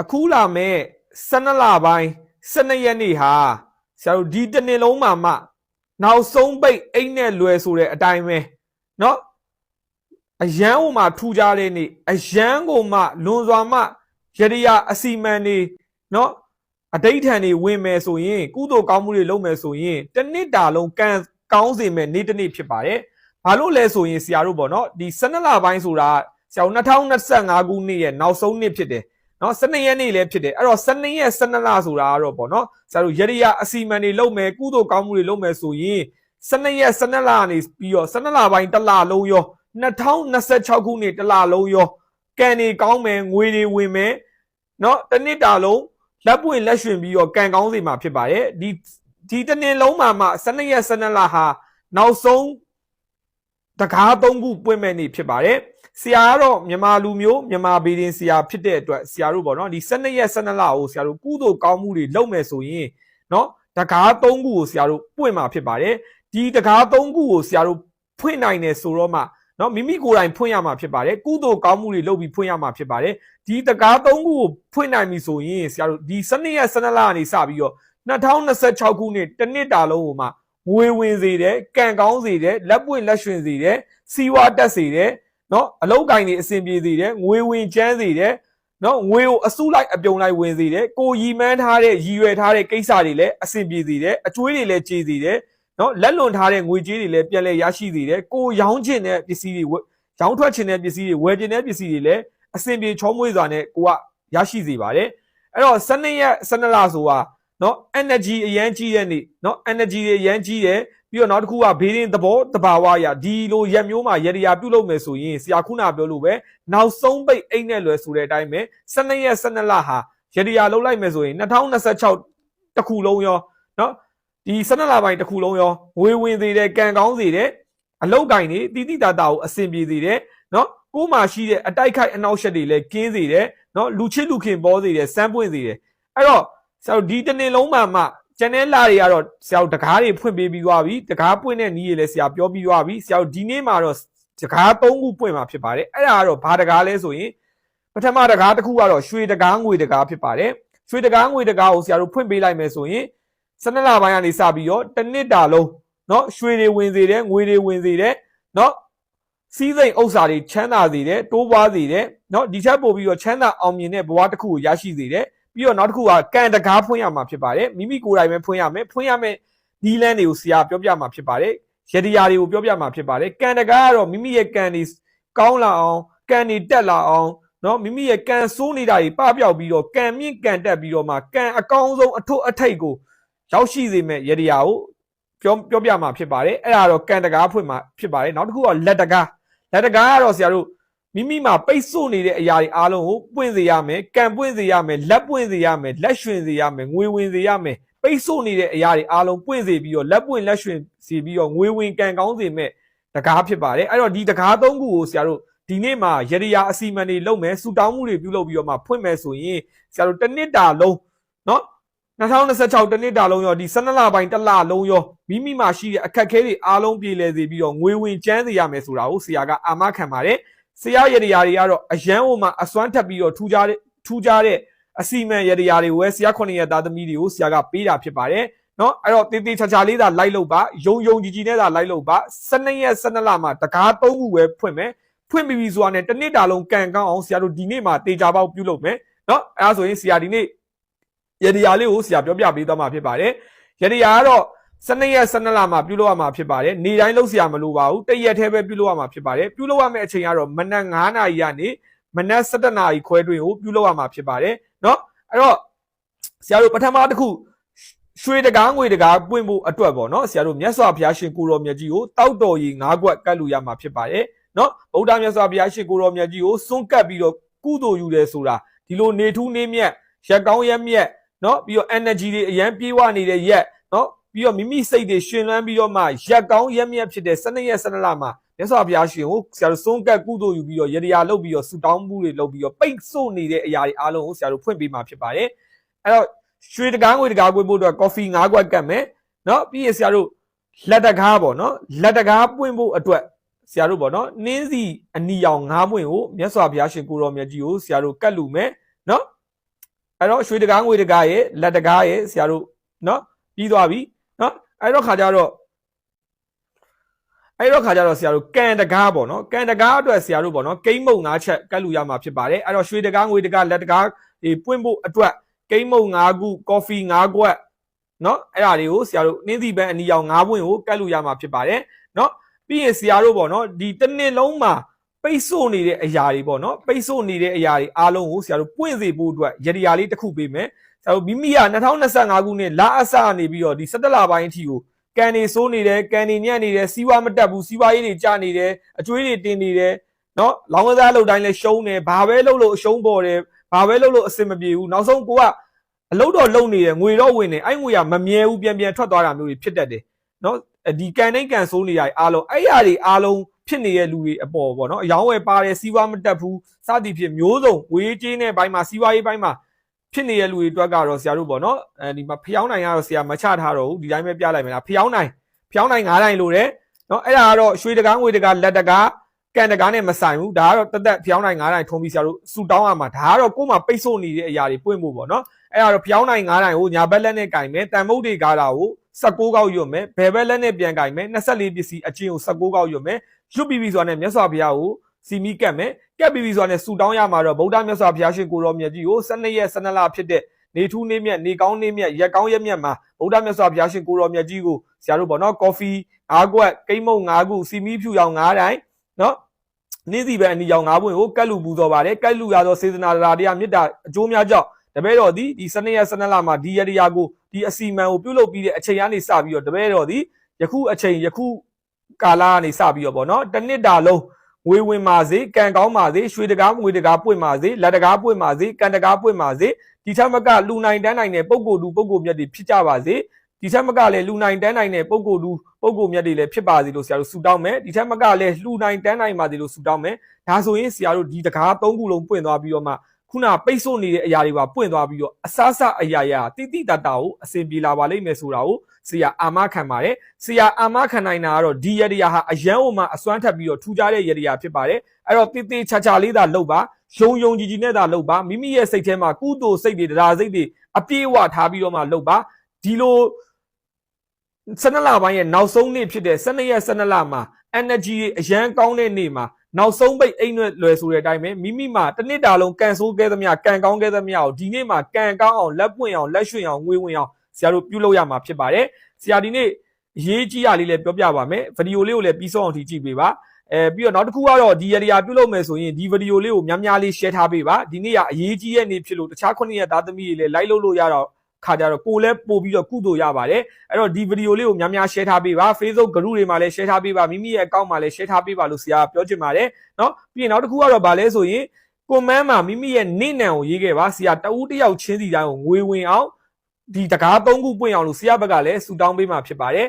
အခုလာမဲ့12လပိုင်း12ရက်နေ့ဟာဆရာတို့ဒီတစ်နေ့လုံးမှာမှနောက်ဆုံးပိတ်အိတ်နဲ့လွယ်ဆိုတဲ့အတိုင်းပဲเนาะအရန်ဟိုမှာထူကြတဲ့နေ့အရန်ကိုမှလွန်စွာမှရရအစီမံနေเนาะအတိတ်ထန်နေဝင်မယ်ဆိုရင်ကုသိုလ်ကောင်းမှုတွေလုပ်မယ်ဆိုရင်တစ်နှစ်တာလုံးကံကောင်းစေမယ်နေ့တစ်နေ့ဖြစ်ပါတယ်ဘာလို့လဲဆိုရင်ဆရာတို့ပေါ့เนาะဒီ12လပိုင်းဆိုတာဆရာတို့2025ခုနှစ်ရဲ့နောက်ဆုံးနှစ်ဖြစ်တယ် နော်12ရက်နေ့လည်းဖြစ်တယ်အဲ့တော့12ရက်12လဆိုတာကတော့ပေါ့နော်ဆရာတို့ရရအစီမံတွေလုပ်မယ်ကုသိုလ်ကောင်းမှုတွေလုပ်မယ်ဆိုရင်12ရက်12လနေပြီးတော့12လပိုင်းတစ်လလုံးရော2026ခုနှစ်တစ်လလုံးရောကံတွေကောင်းမယ်ငွေတွေဝင်မယ်နော်တစ်နှစ်တာလုံးလက်ပွင့်လက်ရွှင်ပြီးတော့ကံကောင်းစေမှာဖြစ်ပါတယ်ဒီဒီတစ်နှစ်လုံးမှာမှ12ရက်12လဟာနောက်ဆုံး တကား၃ခုပွင့်မဲ့နေ့ဖြစ်ပါတယ်ဆရာကတော့မြန်မာလူမျိုးမြန်မာဗီဒင်ဆရာဖြစ်တဲ့အတွက်ဆရာတို့ပေါ့နော်ဒီ12ရက်12လကိုဆရာတို့ကုသိုလ်ကောင်းမှုတွေလုပ်မယ်ဆိုရင်နော်တကား၃ခုကိုဆရာတို့ပွင့်မှာဖြစ်ပါတယ်ဒီတကား၃ခုကိုဆရာတို့ဖွင့်နိုင်တယ်ဆိုတော့မှနော်မိမိကိုယ်တိုင်ဖွင့်ရမှာဖြစ်ပါတယ်ကုသိုလ်ကောင်းမှုတွေလုပ်ပြီးဖွင့်ရမှာဖြစ်ပါတယ်ဒီတကား၃ခုကိုဖွင့်နိုင်ပြီဆိုရင်ဆရာတို့ဒီ12ရက်12လကနေစပြီးတော့2026ခုနှစ်တစ်နှစ်တာလုံးကိုမှ ငွေဝင်စေတယ်ကံကောင်းစေတယ်လက်ပွင့်လက်ရွှင်စေတယ်စီဝါတက်စေတယ်နော်အလုတ်ကင်တွေအဆင်ပြေစေတယ်ငွေဝင်ချမ်းစေတယ်နော်ငွေကိုအစုလိုက်အပြုံလိုက်ဝင်စေတယ်ကိုရီမန်းထားတဲ့ရည်ရွယ်ထားတဲ့ကိစ္စတွေလည်းအဆင်ပြေစေတယ်အကျွေးတွေလည်းကြေစေတယ်နော်လက်လွန်ထားတဲ့ငွေကြေးတွေလည်းပြန်လဲရရှိစေတယ်ကိုရောင်းချင်တဲ့ပစ္စည်းတွေရောင်းထွက်ချင်တဲ့ပစ္စည်းတွေဝယ်ချင်တဲ့ပစ္စည်းတွေလည်းအဆင်ပြေချောမွေ့စွာနဲ့ကိုကရရှိစေပါတယ်အဲ့တော့12ရက်12လဆိုတာ နော် energy အရန်ကြီးတဲ့နေ့နော် energy တွေအရန်ကြီးတယ်ပြီးတော့နောက်တစ်ခုကဘေးရင်သဘောတဘာဝရဒီလိုရက်မျိုးမှာရရပြုတ်လုပ်မယ်ဆိုရင်ဆရာခုနပြောလို့ပဲနောက်ဆုံးပိတ်အိတ်နဲ့လွယ်ဆိုတဲ့အတိုင်းပဲ12ရက်12လဟာရရလုပ်လိုက်မယ်ဆိုရင်2026တစ်ခုလုံးရောနော်ဒီ12လပိုင်းတစ်ခုလုံးရောငွေဝင်သေးတယ်ကံကောင်းစေတယ်အလောက်ကင်တွေတိတိတတာကိုအဆင်ပြေစေတယ်နော်ကိုယ်မှာရှိတဲ့အတိုက်ခိုက်အနောက်ရှက်တွေလည်းကင်းစေတယ်နော်လူချစ်လူခင်ပေါ်စေတယ်စမ်းပွင့်စေတယ်အဲ့တော့ ဆရာတို့ဒီတစ်နေ့လုံးမှာမှကျန်တဲ့လာတွေကတော့ဆရာတို့တကားတွေဖွင့်ပေးပြီးသွားပြီတကားပွင့်တဲ့နီးရလည်းဆရာပြောပြီးသွားပြီဆရာတို့ဒီနေ့မှာတော့တကား၃ခုပွင့်မှာဖြစ်ပါတယ်အဲ့ဒါကတော့ဘာတကားလဲဆိုရင်ပထမတကားတစ်ခုကတော့ရွှေတကားငွေတကားဖြစ်ပါတယ်ရွှေတကားငွေတကားကိုဆရာတို့ဖွင့်ပေးလိုက်မယ်ဆိုရင်12လပိုင်းကနေစပြီးတော့တစ်နှစ်တာလုံးเนาะရွှေတွေဝင်စေတယ်ငွေတွေဝင်စေတယ်เนาะစီးစိမ်ဥစ္စာတွေချမ်းသာစေတယ်တိုးပွားစေတယ်เนาะဒီချက်ပို့ပြီးတော့ချမ်းသာအောင်မြင်တဲ့ဘဝတစ်ခုကိုရရှိစေတယ် ပြီးတော့နောက်တစ်ခုကကန်တကားဖွင့်ရမှာဖြစ်ပါတယ်မိမိကိုယ်တိုင်ပဲဖွင့်ရမယ်ဖွင့်ရမယ်နီးလန်းတွေကိုဆရာပြောပြမှာဖြစ်ပါတယ်ရတရားတွေကိုပြောပြမှာဖြစ်ပါတယ်ကန်တကားကတော့မိမိရဲ့ကန်တွေကောင်းလာအောင်ကန်တွေတက်လာအောင်နော်မိမိရဲ့ကန်ဆိုးနေတာကြီးပပျောက်ပြီးတော့ကန်မြင့်ကန်တက်ပြီးတော့မှကန်အကောင်းဆုံးအထွတ်အထိပ်ကိုရောက်ရှိစေမဲ့ရတရားကိုပြောပြောပြမှာဖြစ်ပါတယ်အဲ့ဒါတော့ကန်တကားဖွင့်မှာဖြစ်ပါတယ်နောက်တစ်ခုကလက်တကားလက်တကားကတော့ဆရာတို့ မိမိမှာပိတ်ဆို့နေတဲ့အရာတွေအားလုံးကိုပွင့်စေရမယ်ကံပွင့်စေရမယ်လက်ပွင့်စေရမယ်လက်ရွှင်စေရမယ်ငွေဝင်စေရမယ်ပိတ်ဆို့နေတဲ့အရာတွေအားလုံးပွင့်စေပြီးတော့လက်ပွင့်လက်ရွှင်စေပြီးတော့ငွေဝင်ကံကောင်းစေမဲ့တကားဖြစ်ပါတယ်အဲ့တော့ဒီတကားသုံးခုကိုဆရာတို့ဒီနေ့မှာရရရာအစီအမံတွေလုပ်မယ်စူတောင်းမှုတွေပြုလုပ်ပြီးတော့မှဖွင့်မယ်ဆိုရင်ဆရာတို့တစ်နှစ်တာလုံးเนาะ2026တနှစ်တာလုံးရောဒီ12လပိုင်းတစ်လလုံးရောမိမိမှာရှိတဲ့အခက်အခဲတွေအားလုံးပြေလည်စေပြီးတော့ငွေဝင်ကျန်းစေရမယ်ဆိုတာကိုဆရာကအာမခံပါတယ် ဆရာရရရာတွေကတော့အရန်ဟိုမှာအစွမ်းထပ်ပြီးတော့ထူးခြားတဲ့ထူးခြားတဲ့အစီမံရရရာတွေကိုပဲဆရာခုနှစ်ရက်သားသမီးတွေကိုဆရာကပေးတာဖြစ်ပါတယ်နော်အဲ့တော့တေးသေးချာချာလေးသာလိုက်လို့ပါယုံယုံကြည်ကြည်နဲ့သာလိုက်လို့ပါ12ရက်12လမှာတကား3ခုပဲဖွင့်မယ်ဖွင့်ပြီးပြီဆိုတာနဲ့တစ်နှစ်တာလုံးကန်ကောင်းအောင်ဆရာတို့ဒီနေ့မှာတေချာပေါက်ပြုလုပ်မယ်နော်အဲ့ဒါဆိုရင်ဆရာဒီနေ့ရရရာလေးကိုဆရာပြောပြပေးသွားမှာဖြစ်ပါတယ်ရရရာကတော့ 12ရက်12လမှာပြုလုပ်ရမှာဖြစ်ပါတယ်နေတိုင်းလုပ်เสียမလို့ပါဘူးတရက်တည်းပဲပြုလုပ်ရမှာဖြစ်ပါတယ်ပြုလုပ်ရမယ့်အချိန်ကတော့မနက်9နာရီကနေမနက်7နာရီခွဲတွင်ကိုပြုလုပ်ရမှာဖြစ်ပါတယ်เนาะအဲ့တော့ဆရာတို့ပထမတစ်ခုရွှေတကားငွေတကားပွင့်ဖို့အတွက်ပေါ့เนาะဆရာတို့မြတ်စွာဘုရားရှင်ကိုရောမြတ်ကြီးကိုတောက်တော်ကြီး၅ခွက်ကတ်လူရမှာဖြစ်ပါတယ်เนาะဗုဒ္ဓမြတ်စွာဘုရားရှင်ကိုရောမြတ်ကြီးကိုစွန့်ကပ်ပြီးတော့ကုသိုလ်ယူတယ်ဆိုတာဒီလိုနေထူးနေမြတ်ရက်ကောင်းရက်မြတ်เนาะပြီးတော့ energy တွေအရန်ပြေးဝနေတဲ့ရက်เนาะ ပြီးတော့မိမိစိတ်တွေရှင်လန်းပြီးတော့မှရက်ကောင်းရက်မြက်ဖြစ်တဲ့12ရက်12လမှာမြတ်စွာဘုရားရှင်ကိုဆရာတို့စွန့်ကပ်ကုသိုလ်ယူပြီးတော့ရတရားလုပ်ပြီးတော့ဆူတောင်းမှုတွေလုပ်ပြီးတော့ပိတ်ဆို့နေတဲ့အရာတွေအားလုံးကိုဆရာတို့ဖွင့်ပေးမှာဖြစ်ပါတယ်အဲ့တော့ရွှေတကားငွေတကားကိုပို့တော့ကော်ဖီ၅ခွက်ကတ်မယ်နော်ပြီးရင်ဆရာတို့လက်တကားပေါ့နော်လက်တကားပွင့်ဖို့အတွက်ဆရာတို့ပေါ့နော်နင်းစီအနီရောင်ငါးပွင့်ကိုမြတ်စွာဘုရားရှင်ကိုတော်မြတ်ကြီးကိုဆရာတို့ကတ်လူမယ်နော်အဲ့တော့ရွှေတကားငွေတကားရဲ့လက်တကားရဲ့ဆရာတို့နော်ပြီးသွားပြီ နော်အဲ့တော့ခါကြတော့အဲ့တော့ခါကြတော့ဆရာတို့ကန်တကားပေါ့နော်ကန်တကားအတွက်ဆရာတို့ပေါ့နော်ကိန်းမုံ၅ချက်ကတ်လူရမှာဖြစ်ပါတယ်အဲ့တော့ရွှေတကားငွေတကားလက်တကားဒီပွင့်ဖို့အတွက်ကိန်းမုံ၅ခုကော်ဖီ၅ခွက်နော်အဲ့ဒါတွေကိုဆရာတို့နှင်းစီပန်းအနီရောင်၅ပွင့်ကိုကတ်လူရမှာဖြစ်ပါတယ်နော်ပြီးရင်ဆရာတို့ပေါ့နော်ဒီတစ်နှစ်လုံးမှာ ပိတ်ဆို့နေတဲ့အရာတွေပေါ့နော်ပိတ်ဆို့နေတဲ့အရာတွေအားလုံးကိုဆရာတို့ပွင့်စေဖို့အတွက်ရည်ရည်လေးတစ်ခုပေးမယ်ဆရာတို့မိမိက2025ခုနှစ်လအစကနေပြီးတော့ဒီ17လပိုင်းအထိကိုကန်နေစိုးနေတယ်ကန်နေညံ့နေတယ်စီးပွားမတက်ဘူးစီးပွားရေးတွေကျနေတယ်အကျွေးတွေတင်နေတယ်နော်လောင်းကစားလုပ်တိုင်းလဲရှုံးတယ်ဘာပဲလုပ်လို့အရှုံးပေါ်တယ်ဘာပဲလုပ်လို့အဆင်မပြေဘူးနောက်ဆုံးကိုကအလုပ်တော့လုပ်နေတယ်ငွေတော့ဝင်တယ်အဲ့ငွေကမမြဲဘူးပြန်ပြန်ထွက်သွားတာမျိုးတွေဖြစ်တတ်တယ်နော်ဒီကန်နိုင်ကန်စိုးနေရအားလုံးအဲ့ရတွေအားလုံး ဖြစ်နေတဲ့လူတွေအပေါ်ပေါ့နော်အယောင်းဝယ်ပါတယ်စီးပွားမတက်ဘူးစသည်ဖြင့်မျိုးစုံဝေးကျေးတဲ့ဘိုင်းမှာစီးပွားရေးဘိုင်းမှာဖြစ်နေတဲ့လူတွေအတွက်ကတော့ဆရာတို့ပေါ့နော်အဲဒီမှာဖျောင်းနိုင်ကတော့ဆရာမချထားတော့ဘူးဒီတိုင်းပဲပြလိုက်မယ်လားဖျောင်းနိုင်ဖျောင်းနိုင်၅တိုင်းလို့တယ်နော်အဲ့ဒါကတော့ရွှေတကားငွေတကားလက်တကားကန်တကားနဲ့မဆိုင်ဘူးဒါကတော့တက်တက်ဖျောင်းနိုင်၅တိုင်းထုံးပြီးဆရာတို့စူတောင်းရမှာဒါကတော့ကိုယ်မှာပိတ်ဆို့နေတဲ့အရာတွေပွင့်ဖို့ပေါ့နော်အဲ့ဒါတော့ဖျောင်းနိုင်၅တိုင်းကိုညာဘက်လက်နဲ့ကင်မယ်တန်မုတ်တွေကားတာကို 16ကောက်ရွတ်မယ်ဘယ်ဘက်လက်နဲ့ပြန်ကင်မယ်24ပစ္စည်းအချင်းကို16ကောက်ရွတ်မယ်ရွတ်ပြီးပြီဆိုတာနဲ့မြတ်စွာဘုရားကိုစီမီကတ်မယ်ကတ်ပြီးပြီဆိုတာနဲ့ဆူတောင်းရမှာတော့ဗုဒ္ဓမြတ်စွာဘုရားရှင်ကိုရောမြတ်ကြီးကို12ရက်12လဖြစ်တဲ့နေထူးနေမြတ်နေကောင်းနေမြတ်ရက်ကောင်းရက်မြတ်မှာဗုဒ္ဓမြတ်စွာဘုရားရှင်ကိုရောမြတ်ကြီးကိုဆရာတို့ပေါ့နော်ကော်ဖီ၅ခွက်ကိမ့်မုံ၅ခုစီမီဖြူရောင်၅တိုင်းနော်နေ့စီပဲအနီရောင်၅ပွင့်ကိုကတ်လူပူဇော်ပါတယ်ကတ်လူရသောစေတနာတရားတရားမေတ္တာအကျိုးများကြောင့် တပည့်တော်သည်ဒီ12ရက်12လမှာဒီရတရားကိုဒီအစီမံကိုပြုလုပ်ပြီးတဲ့အချိန်ကနေစပြီးတော့တပည့်တော်သည်ယခုအချိန်ယခုကာလာကနေစပြီးတော့ဗောနော်တစ်နှစ်တာလုံးငွေဝင်ပါစေကံကောင်းပါစေရွှေတကားငွေတကားပွင့်ပါစေလက်တကားပွင့်ပါစေကံတကားပွင့်ပါစေဒီထက်မကလူနိုင်တန်းနိုင်တဲ့ပုံကိုယ်လူပုံကိုယ်မြတ်တွေဖြစ်ကြပါစေဒီထက်မကလည်းလူနိုင်တန်းနိုင်တဲ့ပုံကိုယ်လူပုံကိုယ်မြတ်တွေလည်းဖြစ်ပါစေလို့ဆရာတို့ဆုတောင်းမယ်ဒီထက်မကလည်းလူနိုင်တန်းနိုင်ပါစေလို့ဆုတောင်းမယ်ဒါဆိုရင်ဆရာတို့ဒီတကားသုံးခုလုံးပွင့်သွားပြီးတော့မှ ခုနပိတ်ဆို့နေတဲ့အရာတွေပါပွင့်သွားပြီးတော့အဆအဆအရာရာတိတိတတ်တာကိုအစဉ်ပြေလာပါလိမ့်မယ်ဆိုတာကိုဆရာအာမခံပါတယ်ဆရာအာမခံနိုင်တာကတော့ဒီရတရားဟာအယံအိုမှာအစွမ်းထပ်ပြီးတော့ထူကြတဲ့ရတရားဖြစ်ပါတယ်အဲ့တော့တိတိချာချာလေးသာလုပ်ပါယုံယုံကြည်ကြည်နဲ့သာလုပ်ပါမိမိရဲ့စိတ်ထဲမှာကုသိုလ်စိတ်တွေတရားစိတ်တွေအပြည့်အဝထားပြီးတော့မှလုပ်ပါဒီလို12လပိုင်းရဲ့နောက်ဆုံးနေ့ဖြစ်တဲ့12ရက်12လမှာ energy အရန်ကောင်းတဲ့နေ့မှာ နောက်ဆုံးပိတ်အိမ်လွယ်လွယ်ဆိုတဲ့အတိုင်းပဲမိမိမှာတစ်နှစ်တာလုံးကန်ဆိုးခဲ့သမျှကန်ကောင်းခဲ့သမျှကိုဒီနေ့မှာကန်ကောင်းအောင်လက်ပွင့်အောင်လက်ရွှင်အောင်ငွေဝင်အောင်ဆရာတို့ပြုလုပ်ရမှာဖြစ်ပါတယ်ဆရာဒီနေ့အရေးကြီးရလေးလည်းပြောပြပါမယ်ဗီဒီယိုလေးကိုလည်းပြီးဆုံးအောင်ထိကြည့်ပေးပါအဲပြီးတော့နောက်တစ်ခုကတော့ဒီရရပြုလုပ်မယ်ဆိုရင်ဒီဗီဒီယိုလေးကိုများများလေး share ထားပေးပါဒီနေ့ကအရေးကြီးရဲ့နေ့ဖြစ်လို့တခြားခုနှစ်ရက်သားသမီးတွေလည်း like လုပ်လို့ရတော့ ခါကြတော့ကိုလည်းပို့ပြီးတော့ကုသိုလ်ရပါတယ်အဲ့တော့ဒီဗီဒီယိုလေးကိုများများ share ထားပေးပါ Facebook group တွေမှာလည်း share ထားပေးပါမိမိရဲ့ account မှာလည်း share ထားပေးပါလို့ဆရာပြောချင်ပါတယ်เนาะပြီးရင်နောက်တစ်ခုကတော့ဗာလဲဆိုရင် comment မှာမိမိရဲ့နေ့နံကိုရေးခဲ့ပါဆရာတဦးတစ်ယောက်ချင်းစီတိုင်းကိုငွေဝင်အောင်ဒီတကားသုံးခုပွင့်အောင်လို့ဆရာဘက်ကလည်းဆူတောင်းပေးမှာဖြစ်ပါတယ်